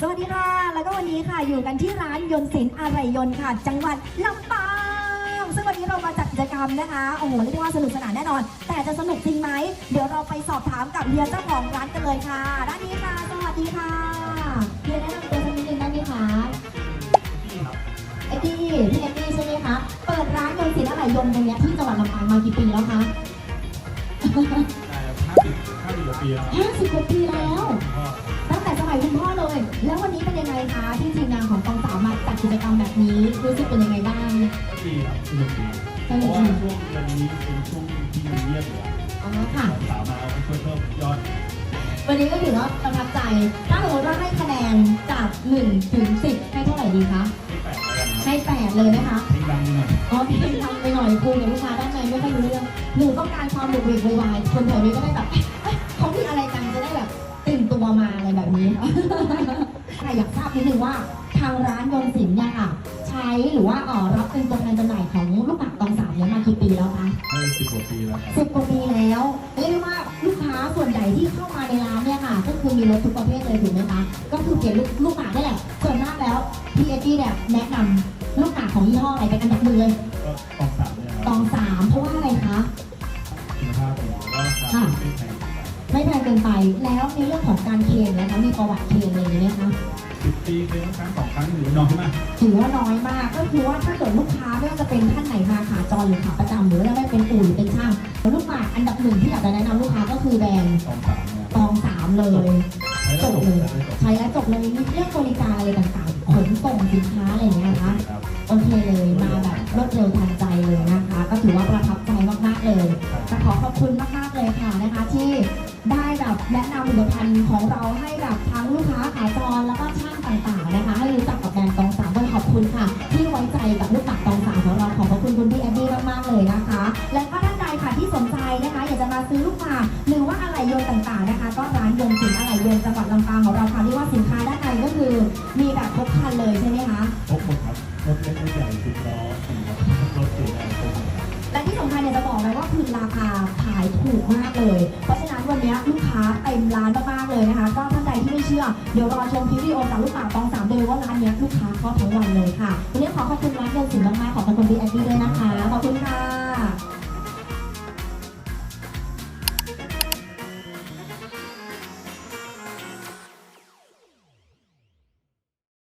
สวัสดีค่ะ แล้วก็วันนี้ค่ะอยู่กันที่ร้านยนต์ศิลป์อะไรยนต์ค่ะ จังหวัดลำปางซึ่งวันนี้เรามาจัดกิจกรรมนะคะโอ้โหเรียกได้ว่าสนุกสนานแน่นอน แต่จะสนุกจริงไหมเดี๋ยวเราไปสอบถามกับเฮียเจ้าของร้านกันเลยค่ะด้านนี้ค่ะ สวัสดีค่ะเฮียแนะนำตัวสักนิดนึงได้ไหมคะเอ็ดดี้พี่เอ็ดดี้ใช่ไหมคะเปิดร้านยนต์ศิลป์อะไรยนต์ตรงเนี้ยที่จังหวัดลำปางมากี่ปีแล้วคะห้าสิบห้าสิบกว่าปีแล้ว50กว่าปีแล้ว นี้รู้สึกเป็นยังไงบ้างก็ดีครับสนุกดีเพราะว่าช่วงเดือนนี้เป็นช่วงที่มันเงียบอยู่อะอ๋อค่ะ สาวมาเอาไปช่วยเพิ่มยอดวันนี้ก็ถือว่าประทับใจ ถ้าสมมติว่าให้คะแนนจาก1ถึง10 ให้เท่าไหร่ดีคะ ให้แปดแล้วกันครับให้ 8 เลยนะคะเพลงดังหน่อยอ๋อพี่ทำไปหน่อยคุยกับลูกค้าด้านในไม่ค่อยรู้เรื่องหนูต้องการความบุกเบิกโวยวายคนแถวนี้ก็ได้แบบเอ๊ะเขาพูดอะไรกันจะได้แบบตื่นตัวมาอะไรแบบนี้ ค่ะอยากทราบนิดนึงว่าทางร้านยนต์ศิลป์เนี่ยค่ะ ใช้หรือว่าเออรับเป็นตัวแทนจำหน่ายของลูกหมากตองสามเนี่ยมากี่ปีแล้วคะให้สิบกว่าปีแล้วครับสิบกว่าปีแล้วเรียกได้ว่าลูกค้าส่วนใหญ่ที่เข้ามาในร้านเนี่ยค่ะ ก็คือมีรถทุกประเภทเลยถูกไหมคะก็คือเปลี่ยนลูกลูกหมากได้แหละส่วนมากแล้วพี่เอ็ดดี้เนี่ยแนะนำลูกหมากของยี่ห้ออะไรเป็นอันดับหนึ่งเลยก็ตองสามเนี่ยคตรัอบงสามเพราะว่าอะไรคะ คุณภาพดีแล้วราคาไม่แพงไม่แพงเกินไปแล้วในเรื่องของการเคลมนะคะมีประวัติเคลมอะไรอย่างนี้ไหมคะ สิบปีเป็นครั้งสองครั้งหรือน้อยมาก ถือว่าน้อยมากก็คือว่าถ้าเกิดลูกค้าไม่ว่าจะเป็นท่านไหนมาขาจรหรือขาประจำหรือว่าไม่เป็นอู่หรือเป็นช่างลูกหมากอันดับหนึ่งที่อยากจะแนะนำลูกค้าก็คือแบรนด์ตองสามเนี่ยตองสามเลยใช้จแล้วบจบเลยใช้แล้วจบใช้แล้วจบเลยมีเรื่องบริการอะไรต่างๆขนส่งสินค้าอะไรอย่างเงี้ยนะคะครับโอเคเลยมาแบบรวดเร็วทันใจเลยนะคะ ก็ถือว่าประทับใจมากๆเลยจะขอขอบคุณมากๆเลยค่ะนะคะ ที่ได้แบบแนะนำผลิตภัณฑ์ของเราให้แบบทั้งลูกค้าขาจรแล้วก็ช่ กับลูกหมากตองสามของเราขอบพระคุณคุณพี่แอดดี้มากๆเลยนะคะ และก็ท่านใดค่ะที่สนใจนะคะ อยากจะมาซื้อลูกหมากหรือว่าอะไหล่ยนต์ต่างๆนะคะ ก็ร้านยนต์สินอะไหล่ยนต์จังหวัดลำปางของเราค่ะเรียกว่าสินค้าด้านในก็คือ มีแบบครบครันเลยใช่ไหมคะพกหมดครับรถเล็กรถใหญ่สิบล้อสี่ล้อรถเก๋งอะไรพวกนี้ครับและที่สำคัญเนี่ยจะบอกเลยว่าคือราคาขายถูกมากเลย เพราะฉะนั้นวันนี้ลูกค้าเต็มร้านมากๆเลยนะคะ เชื่อ เดี๋ยวรอชมพิปวิดีโอจากลูกป่าตองสามเดยว่าร้านนี้ลูกค้าเข้าทั้งวันเลยค่ะวันนี้ขอขอบคุณร้านเดินสินมากๆขอบคุณพี่แอนดี้ด้วยนะคะขอบคุณ